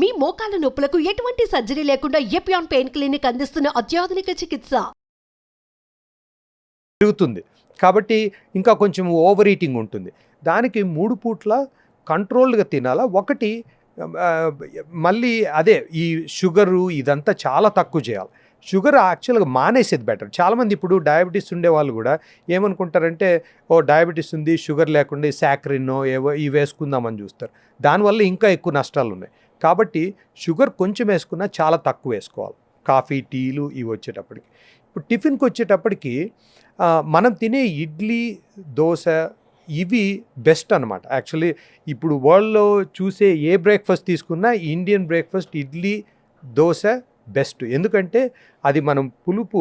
మీ మోకాల నొప్పులకు ఎటువంటి సర్జరీ లేకుండా ఎపియాన్ పెయిన్ క్లినిక్ అందిస్తున్న అత్యాధునిక చికిత్స? పెరుగుతుంది. కాబట్టి ఇంకా కొంచెం ఓవర్ ఈటింగ్ ఉంటుంది. దానికి మూడు పూట్ల కంట్రోల్డ్గా తినాలా? ఒకటి మళ్ళీ అదే ఈ షుగరు ఇదంతా చాలా తక్కువ చేయాలి. షుగర్ యాక్చువల్గా మానేసేది బెటర్. చాలామంది ఇప్పుడు డయాబెటీస్ ఉండే వాళ్ళు కూడా ఏమనుకుంటారంటే ఓ డయాబెటీస్ ఉంది షుగర్ లేకుండా శాక్రిన్నో ఏవో ఇవి వేసుకుందామని చూస్తారు. దానివల్ల ఇంకా ఎక్కువ నష్టాలు ఉన్నాయి. కాబట్టి షుగర్ కొంచెం వేసుకున్నా చాలా తక్కువ వేసుకోవాలి. కాఫీ టీలు ఇవి వచ్చేటప్పటికి. ఇప్పుడు టిఫిన్కి వచ్చేటప్పటికి మనం తినే ఇడ్లీ దోశ ఇవి బెస్ట్ అనమాట యాక్చువల్లీ ఇప్పుడు వరల్డ్లో చూసే ఏ బ్రేక్ఫాస్ట్ తీసుకున్నా Indian breakfast idli dosa best. ఎందుకంటే అది మనం పులుపు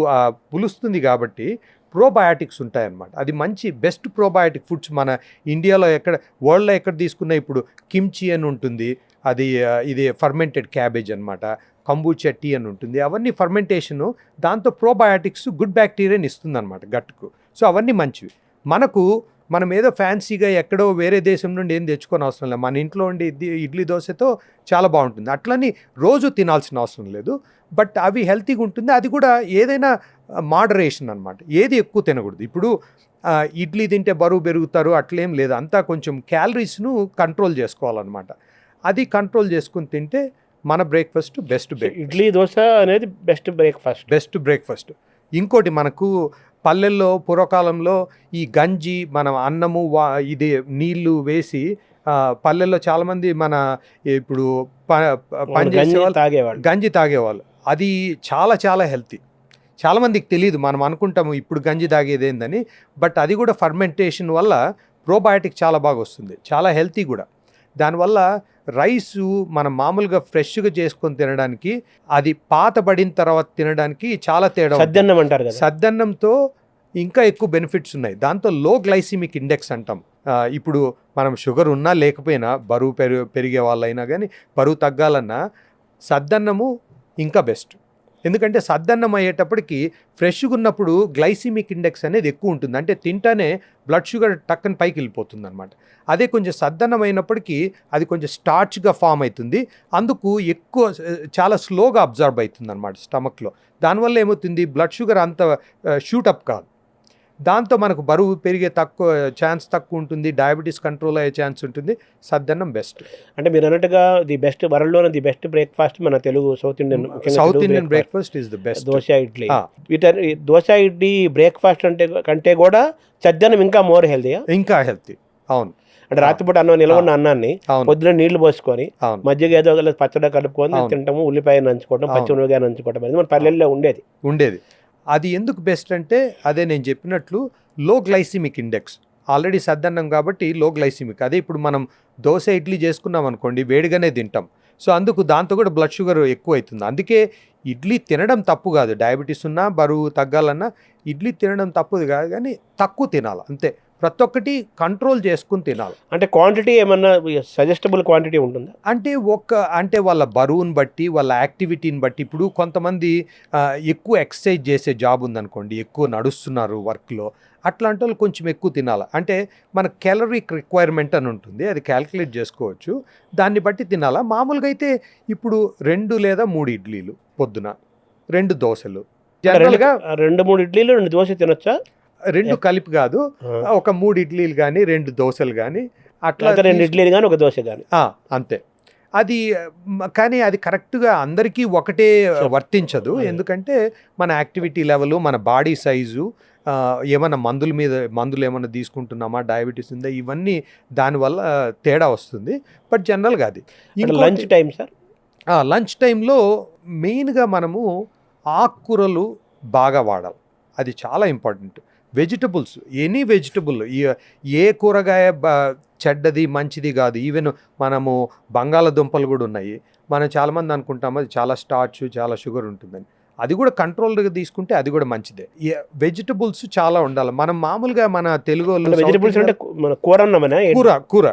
పులుస్తుంది కాబట్టి ప్రోబయాటిక్స్ ఉంటాయన్నమాట. అది మంచి బెస్ట్ ప్రోబయాటిక్ ఫుడ్స్ మన ఇండియాలో ఎక్కడ వరల్డ్లో ఎక్కడ తీసుకున్న ఇప్పుడు కిమ్చి అని ఉంటుంది. అది ఇది ఫర్మెంటెడ్ క్యాబేజ్ అనమాట కంబూచా టీ అని ఉంటుంది. అవన్నీ ఫర్మెంటేషను దాంతో ప్రోబయాటిక్స్ గుడ్ బ్యాక్టీరియాని ఇస్తుంది అనమాట గట్టుకు. సో అవన్నీ మంచివి. మనకు మనం ఏదో ఫ్యాన్సీగా ఎక్కడో వేరే దేశం నుండి ఏం తెచ్చుకొని అవసరం లేదు. మన ఇంట్లో ఉండి ఇడ్లీ దోశతో చాలా బాగుంటుంది. అట్లని రోజు తినాల్సిన అవసరం లేదు. బట్ అవి హెల్తీగా ఉంటుంది. అది కూడా ఏదైనా మోడరేషన్ అనమాట ఏది ఎక్కువ తినకూడదు. ఇప్పుడు ఇడ్లీ తింటే బరువు పెరుగుతారు అట్లేం లేదు. అంతా కొంచెం క్యాలరీస్ను కంట్రోల్ చేసుకోవాలన్నమాట. అది కంట్రోల్ చేసుకుని తింటే మన breakfast best break idli dosa అనేది బెస్ట్ బ్రేక్ఫాస్ట్ బెస్ట్ బ్రేక్ఫాస్ట్ ఇంకోటి మనకు పల్లెల్లో పూర్వకాలంలో ఈ గంజి మనం అన్నము వా ఇది నీళ్ళు వేసి పల్లెల్లో చాలామంది మన ఇప్పుడు ప ప- పని చేసే వాళ్ళు తాగేవాళ్ళు. గంజి తాగేవాళ్ళు. అది చాలా చాలా హెల్తీ. చాలామందికి తెలియదు మనం అనుకుంటాము ఇప్పుడు గంజి తాగేది ఏందని బట్ అది కూడా ఫర్మెంటేషన్ వల్ల ప్రోబయాటిక్ చాలా బాగా వస్తుంది. చాలా హెల్తీ కూడా. దానివల్ల రైసు మనం మామూలుగా ఫ్రెష్గా చేసుకొని తినడానికి అది పాతబడిన తర్వాత తినడానికి చాలా తేడా. సద్దన్నం అంటారు సద్దన్నంతో ఇంకా ఎక్కువ బెనిఫిట్స్ ఉన్నాయి. దాంతో లో గ్లైసిమిక్ ఇండెక్స్ అంటాం. ఇప్పుడు మనం షుగర్ ఉన్నా లేకపోయినా బరువు పెరు పెరిగే వాళ్ళైనా కానీ బరువు తగ్గాలన్నా సద్దన్నము ఇంకా బెస్ట్. ఎందుకంటే సద్దన్నం అయ్యేటప్పటికి ఫ్రెష్గా ఉన్నప్పుడు గ్లైసిమిక్ ఇండెక్స్ అనేది ఎక్కువ ఉంటుంది. అంటే తింటానే బ్లడ్ షుగర్ టక్కన పైకి వెళ్ళిపోతుంది అనమాట అదే కొంచెం సద్దన్నం అయినప్పటికీ అది కొంచెం స్టార్చ్గా ఫామ్ అవుతుంది. అందుకు ఎక్కువ చాలా స్లోగా అబ్జర్వ్ అవుతుంది అనమాట స్టమక్లో. దానివల్ల ఏమవుతుంది? బ్లడ్ షుగర్ అంత షూటప్ కాదు. దాంతో మనకు బరువు పెరిగే తక్కువ ఛాన్స్ తక్కువ ఉంటుంది డయాబెటీస్ కంట్రోల్ అయ్యే ఛాన్స్ ఉంటుంది. సద్దన్నం బెస్ట్ అంటే మీరు అన్నట్టుగా ది బెస్ట్ వరల్డ్లోనే ది బెస్ట్ బ్రేక్ఫాస్ట్ మన Telugu south Indian south Indian. Breakfast is the best dosa idli. ఈ దోశ ఇడ్లీ బ్రేక్ఫాస్ట్ అంటే కంటే కూడా సద్దన్నం ఇంకా మోర్ హెల్తీయా ఇంకా హెల్తీ అవును. అంటే రాత్రిపూట అన్నం నిల్వ ఉన్న అన్నాన్ని పొద్దున నీళ్ళు పోసుకొని మజ్జిగ ఏదో పచ్చడి కలుపుకొని. తింటాము ఉల్లిపాయ నంచుకోవడం అవును. పచ్చిమిరపకాయ నంచుకోవడం అనేది మన పల్లెల్లో ఉండేది. ఉండేది. అది ఎందుకు బెస్ట్ అంటే అదే నేను చెప్పినట్లు లో గ్లైసిమిక్ ఇండెక్స్ ఆల్రెడీ సద్దన్నం కాబట్టి లో గ్లైసిమిక్ అదే ఇప్పుడు మనం దోశ ఇడ్లీ చేసుకున్నాం అనుకోండి వేడిగానే తింటాం. సో అందుకు దాంతో కూడా బ్లడ్ షుగర్ ఎక్కువ అవుతుంది అందుకే ఇడ్లీ తినడం తప్పు కాదు. డయాబెటీస్ ఉన్నా బరువు తగ్గాలన్నా ఇడ్లీ తినడం తప్పుది కాదు. కానీ తక్కువ తినాలి. అంతే. ప్రతి ఒక్కటి కంట్రోల్ చేసుకుని తినాలి. అంటే క్వాంటిటీ ఏమన్నా సజెస్టబుల్ క్వాంటిటీ ఉంటుందా? అంటే ఒక్క అంటే వాళ్ళ బరువుని బట్టి వాళ్ళ యాక్టివిటీని బట్టి ఇప్పుడు కొంతమంది ఎక్కువ ఎక్సర్సైజ్ చేసే జాబ్ ఉందనుకోండి ఎక్కువ నడుస్తున్నారు వర్క్లో అట్లాంటి వాళ్ళు కొంచెం ఎక్కువ తినాలి. అంటే మన క్యాలరీక్ రిక్వైర్మెంట్ అని ఉంటుంది అది క్యాలిక్యులేట్ చేసుకోవచ్చు. దాన్ని బట్టి తినాలా? మామూలుగా అయితే ఇప్పుడు రెండు లేదా మూడు ఇడ్లీలు పొద్దున రెండు దోశలు. జనరల్గా రెండు మూడు ఇడ్లీలు రెండు దోశ తినొచ్చా? రెండు కలిపి కాదు ఒక మూడు ఇడ్లీలు కానీ రెండు దోశలు కానీ అట్లా రెండు ఇడ్లీలు కానీ ఒక దోశ కానీ అంతే. అది కానీ అది కరెక్ట్గా అందరికీ ఒకటే. వర్తించదు. ఎందుకంటే మన యాక్టివిటీ లెవెల్ మన బాడీ సైజు ఆ, ఏమన్నా మందుల మీద మందులు ఏమన్నా తీసుకుంటున్నామా డయాబెటీస్ ఉందా ఇవన్నీ దానివల్ల తేడా వస్తుంది. బట్ జనరల్గా అది. Lunch time sir? లంచ్ టైంలో మెయిన్గా మనము ఆకుకూరలు బాగా వాడాలి. అది చాలా ఇంపార్టెంట్. వెజిటబుల్స్ ఎనీ వెజిటబుల్ ఏ కూరగాయ చెడ్డది మంచిది కాదు. ఈవెన్ మనము బంగాళదుంపలు కూడా ఉన్నాయి. మనం చాలామంది అనుకుంటాము అది చాలా స్టార్చ్ చాలా షుగర్ ఉంటుందని. అది కూడా కంట్రోల్గా తీసుకుంటే అది కూడా మంచిదే. వెజిటబుల్స్ చాలా ఉండాలి. మనం మామూలుగా మన తెలుగు వెజిటబుల్స్ అంటే కూర? కూర కూర.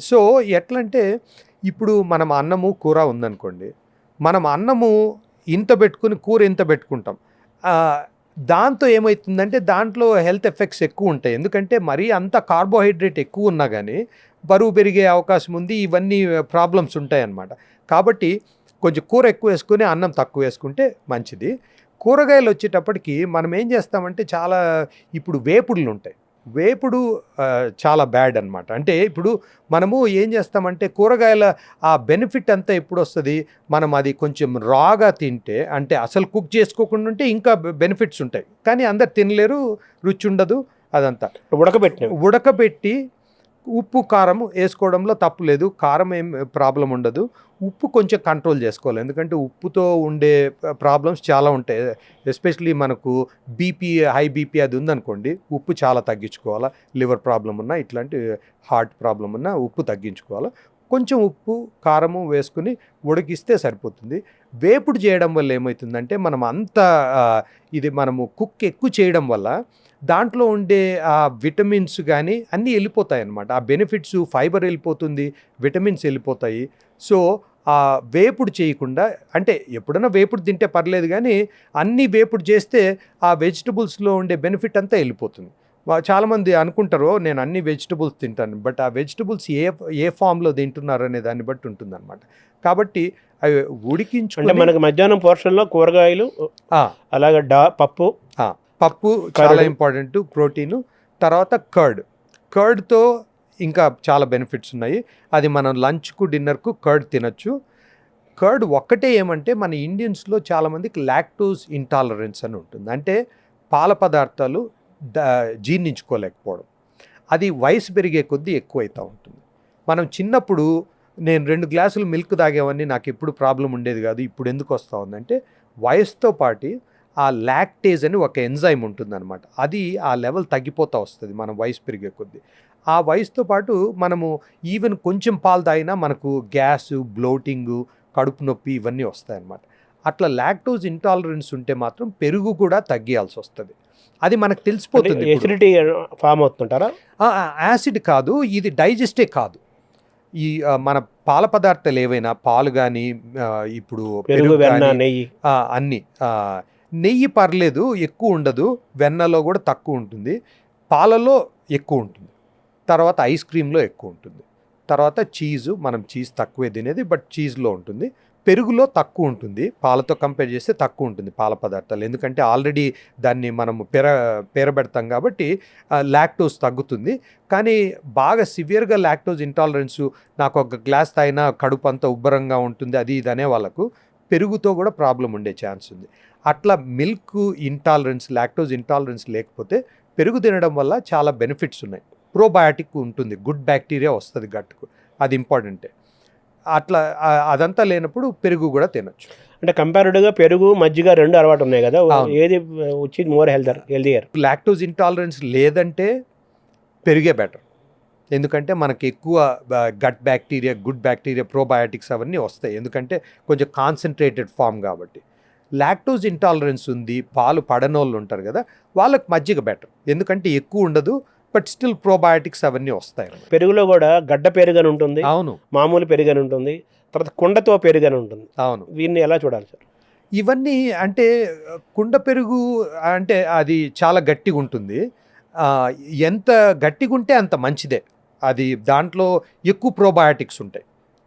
సో ఎట్లంటే ఇప్పుడు మనం అన్నము కూర ఉందనుకోండి. మనం అన్నము ఇంత పెట్టుకుని కూర ఇంత పెట్టుకుంటాం. దాంతో ఏమవుతుందంటే దాంట్లో హెల్త్ ఎఫెక్ట్స్ ఎక్కువ ఉంటాయి. ఎందుకంటే మరీ అంత కార్బోహైడ్రేట్ ఎక్కువ ఉన్నా కానీ బరువు పెరిగే అవకాశం ఉంది. ఇవన్నీ ప్రాబ్లమ్స్ ఉంటాయన్నమాట. కాబట్టి కొంచెం కూర ఎక్కువ వేసుకుని అన్నం తక్కువ వేసుకుంటే మంచిది. కూరగాయలు వచ్చేటప్పటికి మనం ఏం చేస్తామంటే చాలా ఇప్పుడు వేపుడులు ఉంటాయి. వేపుడు చాలా బ్యాడ్ అన్నమాట. అంటే ఇప్పుడు మనము ఏం చేస్తామంటే కూరగాయల ఆ బెనిఫిట్ అంతా ఎప్పుడు వస్తుంది మనం అది కొంచెం రాగా తింటే అంటే అసలు కుక్ చేసుకోకుండా ఉంటే ఇంకా బెనిఫిట్స్ ఉంటాయి. కానీ అందరు తినలేరు రుచి ఉండదు అదంతా. ఉడకబెట్టినవి. ఉడకబెట్టి ఉప్పు కారం వేసుకోవడంలో తప్పు లేదు. కారం ఏం ప్రాబ్లం ఉండదు. ఉప్పు కొంచెం కంట్రోల్ చేసుకోవాలి. ఎందుకంటే ఉప్పుతో ఉండే ప్రాబ్లమ్స్ చాలా ఉంటాయి. ఎస్పెషలీ మనకు బీపీ హై బీపీ అది ఉందనుకోండి ఉప్పు చాలా తగ్గించుకోవాలా. లివర్ ప్రాబ్లం ఉన్నా ఇట్లాంటి హార్ట్ ప్రాబ్లం ఉన్నా ఉప్పు తగ్గించుకోవాలా. కొంచెం ఉప్పు కారము వేసుకుని ఉడికిస్తే సరిపోతుంది. వేపుడు చేయడం వల్ల ఏమవుతుందంటే మనం అంత ఇది మనము కుక్ ఎక్కువ చేయడం వల్ల దాంట్లో ఉండే ఆ విటమిన్స్ కానీ అన్నీ వెళ్ళిపోతాయి అన్నమాట ఆ బెనిఫిట్స్ ఫైబర్ వెళ్ళిపోతుంది విటమిన్స్ వెళ్ళిపోతాయి. సో ఆ వేపుడు చేయకుండా అంటే ఎప్పుడైనా వేపుడు తింటే పర్లేదు కానీ అన్ని వేపుడు చేస్తే ఆ వెజిటబుల్స్లో ఉండే బెనిఫిట్ అంతా వెళ్ళిపోతుంది. చాలామంది అనుకుంటారు "ఓ, నేను అన్ని వెజిటబుల్స్ తింటాను. బట్ ఆ వెజిటబుల్స్ ఏ ఏ ఫామ్లో తింటున్నారు అనే దాన్ని బట్టి ఉంటుందన్నమాట. కాబట్టి అవి అంటే ఉడికించుకొని మనకి మధ్యాహ్నం పోర్షన్లో కూరగాయలు అలాగే డా పప్పు పప్పు చాలా. Important protein. తర్వాత కర్డ్. కర్డ్తో ఇంకా చాలా బెనిఫిట్స్ ఉన్నాయి. అది మనం లంచ్కు డిన్నర్కు కర్డ్ తినొచ్చు. కర్డ్ ఒక్కటే ఏమంటే మన ఇండియన్స్లో చాలామందికి లాక్టోస్ ఇంటాలరెన్స్ అని ఉంటుంది. అంటే పాల పదార్థాలు జీర్ణించుకోలేకపోవడం. అది వయసు పెరిగే కొద్దీ ఎక్కువైతూ ఉంటుంది. మనం చిన్నప్పుడు నేను రెండు గ్లాసులు మిల్క్ తాగేవన్నీ నాకు ఎప్పుడు ప్రాబ్లం ఉండేది కాదు. ఇప్పుడు ఎందుకు వస్తూ ఉందంటే వయసుతో పాటు ఆ లాక్టేజ్ అని ఒక ఎంజైమ్ ఉంటుందన్నమాట. అది ఆ లెవెల్ తగ్గిపోతూ వస్తుంది మనం వయసు పెరిగే కొద్దీ. ఆ వయసుతో పాటు మనము ఈవెన్ కొంచెం పాలు తాగినా మనకు గ్యాస్ బ్లోటింగ్ కడుపు నొప్పి ఇవన్నీ వస్తాయన్నమాట. అట్లా లాక్టోజ్ ఇంటాలరెన్స్ ఉంటే మాత్రం పెరుగు కూడా తగ్గియాల్సి వస్తుంది. అది మనకు తెలిసిపోతుంది. Acidity form అవుతుంటారా? యాసిడ్ కాదు ఇది డైజెస్టే కాదు. ఈ మన పాల పదార్థాలు ఏవైనా పాలు కానీ ఇప్పుడు పెరుగు అన్నీ నెయ్యి పర్లేదు ఎక్కువ ఉండదు వెన్నలో కూడా తక్కువ ఉంటుంది పాలలో ఎక్కువ ఉంటుంది తర్వాత ఐస్ క్రీమ్లో ఎక్కువ ఉంటుంది తర్వాత చీజు మనం చీజ్ తక్కువే తినేది బట్ చీజ్లో ఉంటుంది పెరుగులో తక్కువ ఉంటుంది పాలతో కంపేర్ చేస్తే తక్కువ ఉంటుంది పాల పదార్థాలు ఎందుకంటే ఆల్రెడీ దాన్ని మనము పెర పెరబెడతాం కాబట్టి లాక్టోస్ తగ్గుతుంది కానీ బాగా సివియర్గా లాక్టోజ్ ఇంటాలరెన్స్ నాకు ఒక గ్లాస్ తాగినా కడుపు అంతా ఉబ్బరంగా ఉంటుంది అది ఇది అనే వాళ్ళకు పెరుగుతో కూడా ప్రాబ్లం ఉండే ఛాన్స్ ఉంది. అట్లా మిల్క్ ఇంటాలరెన్స్ లాక్టోజ్ ఇంటాలరెన్స్ లేకపోతే పెరుగు తినడం వల్ల చాలా బెనిఫిట్స్ ఉన్నాయి. ప్రోబయాటిక్ ఉంటుంది గుడ్ బ్యాక్టీరియా వస్తుంది గట్టుకు అది ఇంపార్టెంటే అట్లా అదంతా లేనప్పుడు పెరుగు కూడా తినొచ్చు. అంటే కంపారిటివ్గా పెరుగు మజ్జిగ రెండు అలవాటు ఉన్నాయి కదా. ఏది వచ్చి more healthier healthier lactose intolerance లేదంటే పెరిగే బెటర్ ఎందుకంటే మనకి ఎక్కువ gut bacteria good bacteria probiotics అవన్నీ వస్తాయి. ఎందుకంటే కొంచెం కాన్సన్ట్రేటెడ్ ఫామ్ కాబట్టి. లాక్టోజ్ ఇంటాలరెన్స్ ఉంది పాలు పడనోళ్ళు ఉంటారు కదా వాళ్ళకి మజ్జిగ బెటర్ ఎందుకంటే ఎక్కువ ఉండదు బట్ స్టిల్ ప్రోబయాటిక్స్ అవన్నీ వస్తాయి. పెరుగులో కూడా గడ్డ పెరుగు అని ఉంటుంది అవును. మామూలు పెరుగు అని ఉంటుంది తర్వాత కుండతో పెరుగు అని ఉంటుంది. అవును. వీటిని ఎలా చూడాలి సార్? ఇవన్నీ అంటే కుండ పెరుగు అంటే అది చాలా గట్టిగా ఉంటుంది. ఎంత గట్టిగా ఉంటే అంత మంచిదే. అది దాంట్లో ఎక్కువ ప్రోబయాటిక్స్ ఉంటాయి.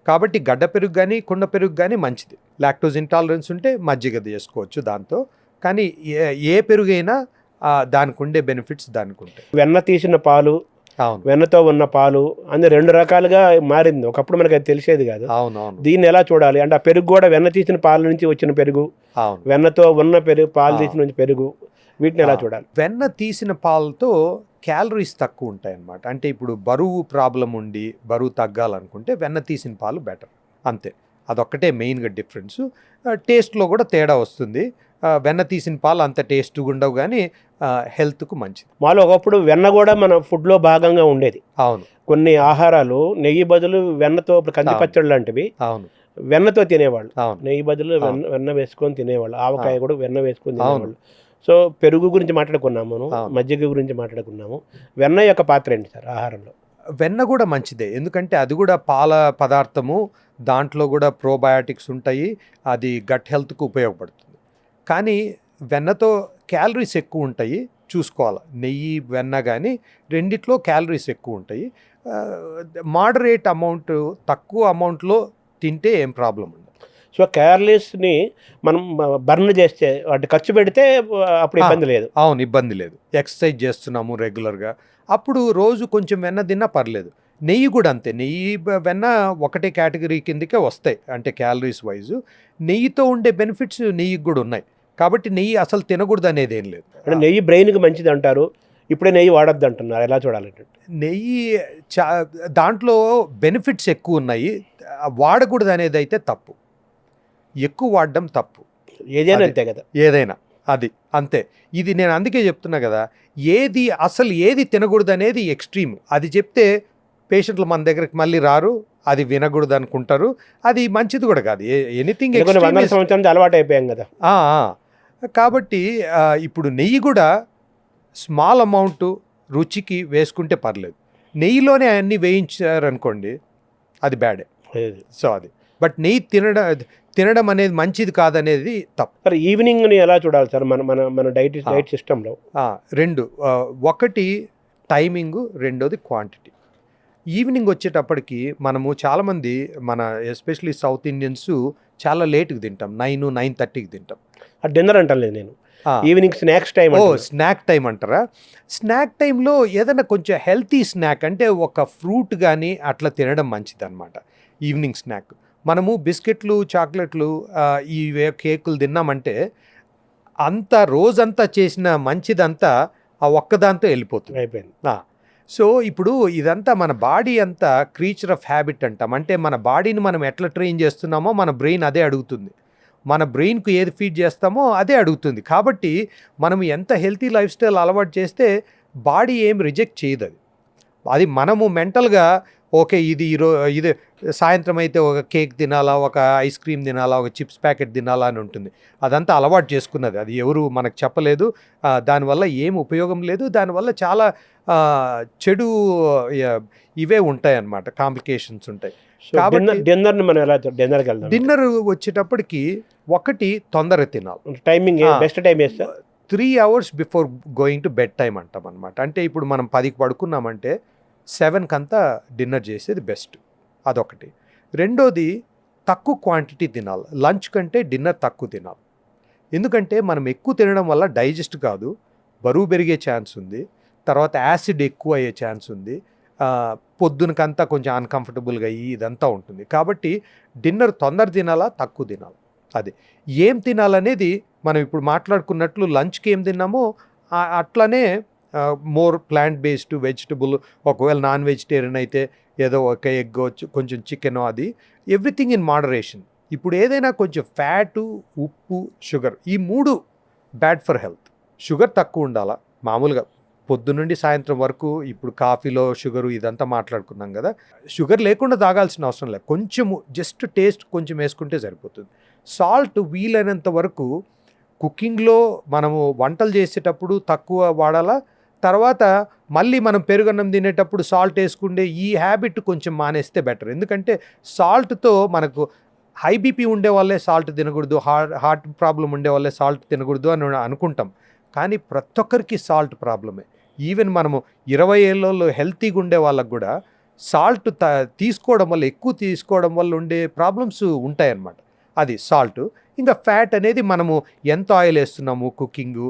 కాబట్టి గడ్డ పెరుగు కానీ కుండ పెరుగు కానీ మంచిది. లాక్టోజ్ ఇంటాలరెన్స్ ఉంటే మజ్జిగ చేసుకోవచ్చు దాంతో. కానీ ఏ ఏ పెరుగైనా దానికి ఉండే బెనిఫిట్స్ దానికి ఉంటాయి. వెన్న తీసిన పాలు అవును. వెన్నతో ఉన్న పాలు అన్ని రెండు రకాలుగా మారింది. ఒకప్పుడు మనకి అది తెలిసేది కాదు. దీన్ని ఎలా చూడాలి? అంటే ఆ పెరుగు కూడా వెన్న తీసిన పాల నుంచి వచ్చిన పెరుగు అవును. వెన్నతో ఉన్న పెరుగు పాలు. తీసిన పెరుగు వీటిని ఎలా. చూడాలి? వెన్న తీసిన పాలతో క్యాలరీస్ తక్కువ ఉంటాయి అన్నమాట అంటే ఇప్పుడు బరువు ప్రాబ్లం ఉండి బరువు తగ్గాలనుకుంటే వెన్న తీసిన పాలు బెటర్ అంతే. అదొక్కటే మెయిన్గా డిఫరెన్స్ టేస్ట్లో కూడా తేడా వస్తుంది. వెన్న తీసిన పాలు అంత టేస్ట్గా ఉండవు కానీ హెల్త్కు మంచిది. మాలో ఒకప్పుడు వెన్న కూడా మన ఫుడ్లో భాగంగా ఉండేది. అవును. కొన్ని ఆహారాలు నెయ్యి బదులు వెన్నతో ఇప్పుడు కంది. పచ్చళ్ళు లాంటివి అవును. వెన్నతో తినేవాళ్ళు. అవును. నెయ్యి బదులు వెన్న వెన్న వేసుకొని తినేవాళ్ళు. ఆవకాయ. కూడా వెన్న వేసుకొని. తినేవాళ్ళు. సో పెరుగు గురించి మాట్లాడుకున్నాము. మజ్జిగ గురించి మాట్లాడుకున్నాము. వెన్న యొక్క పాత్ర ఏంటి సార్ ఆహారంలో? వెన్న కూడా మంచిదే. ఎందుకంటే అది కూడా పాల పదార్థము దాంట్లో కూడా ప్రోబయాటిక్స్ ఉంటాయి అది గట్ హెల్త్కు ఉపయోగపడుతుంది. కానీ వెన్నతో క్యాలరీస్ ఎక్కువ ఉంటాయి చూసుకోవాలి. నెయ్యి వెన్న కానీ రెండిట్లో క్యాలరీస్ ఎక్కువ ఉంటాయి. మోడరేట్ అమౌంట్ తక్కువ అమౌంట్లో తింటే ఏం ప్రాబ్లం ఉండదు. సో కేర్లెస్ని మనం బర్న్ చేస్తే వాటి ఖర్చు పెడితే అప్పుడు ఇబ్బంది లేదు. అవును ఇబ్బంది లేదు. ఎక్సర్సైజ్ చేస్తున్నాము రెగ్యులర్గా అప్పుడు రోజు కొంచెం వెన్న తిన్నా పర్లేదు. నెయ్యి కూడా అంతే. నెయ్యి వెన్న ఒకటే కేటగిరీ కిందకే వస్తాయి. అంటే క్యాలరీస్ వైజ్. నెయ్యితో ఉండే బెనిఫిట్స్ నెయ్యికి కూడా ఉన్నాయి. కాబట్టి నెయ్యి అసలు తినకూడదు అనేది ఏం లేదు. అంటే నెయ్యి బ్రెయిన్కి మంచిది అంటారు. ఇప్పుడే నెయ్యి వాడద్దు అంటున్నారు ఎలా చూడాలంటే నెయ్యి చా దాంట్లో బెనిఫిట్స్ ఎక్కువ ఉన్నాయి. వాడకూడదు అనేది అయితే తప్పు. ఎక్కువ వాడడం తప్పు. ఏదైనా. అంతే కదా. ఏదైనా. అది అంతే. ఇది నేను అందుకే చెప్తున్నా కదా ఏది అసలు ఏది తినకూడదు అనేది ఎక్స్ట్రీమ్. అది చెప్తే పేషెంట్లు మన దగ్గరికి మళ్ళీ రారు అది వినకూడదు అనుకుంటారు. అది మంచిది కూడా కాదు. ఎనీథింగ్ అలవాటు అయిపోయాం కదా. కాబట్టి ఇప్పుడు నెయ్యి కూడా స్మాల్ అమౌంట్ రుచికి వేసుకుంటే పర్లేదు. నెయ్యిలోనే అన్నీ వేయించారనుకోండి అది బ్యాడే. సో అది. బట్ నెయ్యి తినడం తినడం అనేది మంచిది కాదనేది తప్పు. మరి ఈవినింగ్ని ఎలా చూడాలి సార్? మన మన మన డైట్. డైట్ సిస్టంలో. రెండు ఒకటి టైమింగ్ రెండోది క్వాంటిటీ. ఈవినింగ్ వచ్చేటప్పటికి మనము చాలామంది మన ఎస్పెషలీ సౌత్ ఇండియన్స్ చాలా లేట్కి తింటాం. నైన్ నైన్ థర్టీకి తింటాం. డిన్నర్ అంటలేదు నేను. ఈవినింగ్ స్నాక్స్ టైం ఓ స్నాక్ టైం అంటారా? స్నాక్ టైంలో ఏదైనా కొంచెం హెల్తీ స్నాక్ అంటే ఒక ఫ్రూట్ కానీ అట్లా తినడం మంచిది అనమాట ఈవినింగ్ స్నాక్. మనము బిస్కెట్లు చాక్లెట్లు ఈ కేకులు తిన్నామంటే అంత రోజంతా చేసిన మంచిదంతా ఆ ఒక్కదాంతో వెళ్ళిపోతుంది. అయిపోయింది. సో ఇప్పుడు ఇదంతా మన బాడీ అంతా క్రీచర్ ఆఫ్ హ్యాబిట్ అంటాం. అంటే మన బాడీని మనం ఎట్లా ట్రైన్ చేస్తున్నామో మన బ్రెయిన్ అదే అడుగుతుంది. మన బ్రెయిన్కు ఏది ఫీడ్ చేస్తామో అదే అడుగుతుంది. కాబట్టి మనం ఎంత హెల్తీ లైఫ్ స్టైల్ అలవాటు చేస్తే బాడీ ఏం రిజెక్ట్ చేయదు అది. అది మనము మెంటల్గా ఓకే ఇది ఈరో ఇది సాయంత్రం అయితే ఒక కేక్ తినాలా ఒక ఐస్ క్రీమ్ తినాలా ఒక చిప్స్ ప్యాకెట్ తినాలా అని ఉంటుంది. అదంతా అలవాటు చేసుకున్నది. అది ఎవరు మనకు చెప్పలేదు. దానివల్ల ఏం ఉపయోగం లేదు. దానివల్ల చాలా చెడు ఇవే ఉంటాయి అన్నమాట కాంప్లికేషన్స్ ఉంటాయి. కాబట్టి- డిన్నర్ డిన్నర్ని మనం ఎలా డిన్నర్కి వెళ్దాం? డిన్నర్ వచ్చేటప్పటికి ఒకటి తొందర తినాలి. Timing. Best time three hours before going to bed time అంటాం అనమాట అంటే ఇప్పుడు మనం పదికి పడుకున్నామంటే సెవెన్కి అంతా డిన్నర్ చేసేది బెస్ట్. అదొకటి. రెండోది తక్కువ క్వాంటిటీ తినాలి. లంచ్ కంటే డిన్నర్ తక్కువ తినాలి. ఎందుకంటే మనం ఎక్కువ తినడం వల్ల డైజెస్ట్ కాదు. బరువు పెరిగే ఛాన్స్ ఉంది. తర్వాత యాసిడ్ ఎక్కువ అయ్యే ఛాన్స్ ఉంది. పొద్దునకంతా కొంచెం అన్కంఫర్టబుల్గా అయ్యి ఇదంతా ఉంటుంది. కాబట్టి డిన్నర్ తొందర తినాలా తక్కువ తినాలి? అది. ఏం తినాలనేది మనం ఇప్పుడు మాట్లాడుకున్నట్లు లంచ్కి ఏం తిన్నామో అట్లనే మోర్ ప్లాంట్ బేస్డ్ వెజిటబుల్ ఒకవేళ నాన్ వెజిటేరియన్ అయితే ఏదో ఒక ఎగ్ కొంచెం చికెన్ అది. ఎవ్రీథింగ్ ఇన్ మోడరేషన్ ఇప్పుడు ఏదైనా కొంచెం ఫ్యాటు ఉప్పు షుగర్ ఈ మూడు బ్యాడ్ ఫర్ హెల్త్ షుగర్ తక్కువ ఉండాలా? మామూలుగా పొద్దునుండి సాయంత్రం వరకు ఇప్పుడు కాఫీలో షుగరు ఇదంతా మాట్లాడుకున్నాం కదా. షుగర్ లేకుండా తాగాల్సిన అవసరం లేదు. కొంచెము జస్ట్ టేస్ట్ కొంచెం వేసుకుంటే సరిపోతుంది. సాల్ట్ వీలైనంత వరకు కుకింగ్లో మనము వంటలు చేసేటప్పుడు తక్కువ వాడాలా? తర్వాత మళ్ళీ మనం పెరుగన్నం తినేటప్పుడు సాల్ట్ వేసుకుంటే ఈ హ్యాబిట్ కొంచెం మానేస్తే బెటర్ ఎందుకంటే సాల్ట్తో మనకు హై బీపీ ఉండే వాళ్ళే సాల్ట్ తినకూడదు హార్ట్ హార్ట్ ప్రాబ్లం ఉండే వాళ్ళే సాల్ట్ తినకూడదు అని అనుకుంటాం. కానీ ప్రతి ఒక్కరికి సాల్ట్ ప్రాబ్లమే ఈవెన్ మనము ఇరవై ఏళ్ళలో హెల్తీగా ఉండే వాళ్ళకు కూడా సాల్ట్ త తీసుకోవడం వల్ల ఎక్కువ తీసుకోవడం వల్ల ఉండే ప్రాబ్లమ్స్ ఉంటాయన్నమాట. అది సాల్ట్ ఇంకా ఫ్యాట్ అనేది మనము ఎంత ఆయిల్ వేస్తున్నాము కుకింగు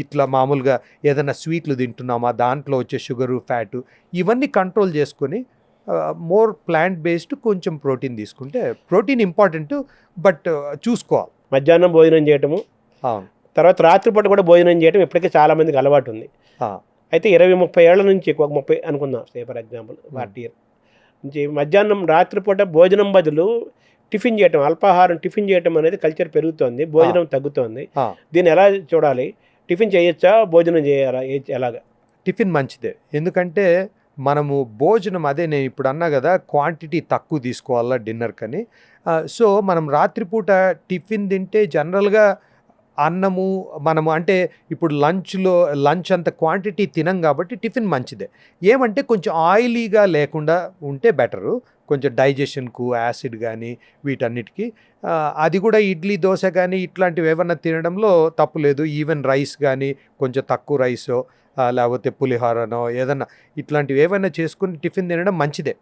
ఇట్లా మామూలుగా ఏదైనా స్వీట్లు తింటున్నామా దాంట్లో వచ్చే షుగరు ఫ్యాటు ఇవన్నీ కంట్రోల్ చేసుకొని మోర్ ప్లాంట్ బేస్డ్ కొంచెం ప్రోటీన్ తీసుకుంటే ప్రోటీన్ ఇంపార్టెంట్ బట్ చూసుకోవాలి. మధ్యాహ్నం భోజనం చేయటము తర్వాత రాత్రిపూట కూడా భోజనం చేయడం ఇప్పటికే చాలా మందికి అలవాటు ఉంది. అయితే ఇరవై ముప్పై ఏళ్ళ నుంచి ఒక ముప్పై అనుకుందాం say for example forty year. నుంచి మధ్యాహ్నం రాత్రిపూట భోజనం బదులు టిఫిన్ చేయటం అల్పాహారం టిఫిన్ చేయటం అనేది కల్చర్ పెరుగుతోంది భోజనం తగ్గుతోంది. దీన్ని ఎలా చూడాలి? టిఫిన్ చేయొచ్చా? భోజనం చేయాలా? ఎలాగా? టిఫిన్ మంచిదే. ఎందుకంటే మనము భోజనం అదే నేను ఇప్పుడు అన్నా కదా క్వాంటిటీ తక్కువ తీసుకోవాలా డిన్నర్ కని. సో మనం రాత్రిపూట టిఫిన్ తింటే జనరల్గా అన్నము మనము అంటే ఇప్పుడు లంచ్లో లంచ్ అంత క్వాంటిటీ తినం కాబట్టి టిఫిన్ మంచిదే. ఏమంటే కొంచెం ఆయిలీగా లేకుండా ఉంటే బెటరు. కొంచెం డైజెషన్కు యాసిడ్ కానీ వీటన్నిటికీ. అది కూడా ఇడ్లీ దోశ కానీ ఇట్లాంటివి ఏమన్నా తినడంలో తప్పు లేదు. ఈవెన్ రైస్ కానీ కొంచెం తక్కువ రైసో లేకపోతే పులిహోరనో ఏదన్నా ఇట్లాంటివి ఏమైనా చేసుకుని టిఫిన్ తినడం మంచిదే.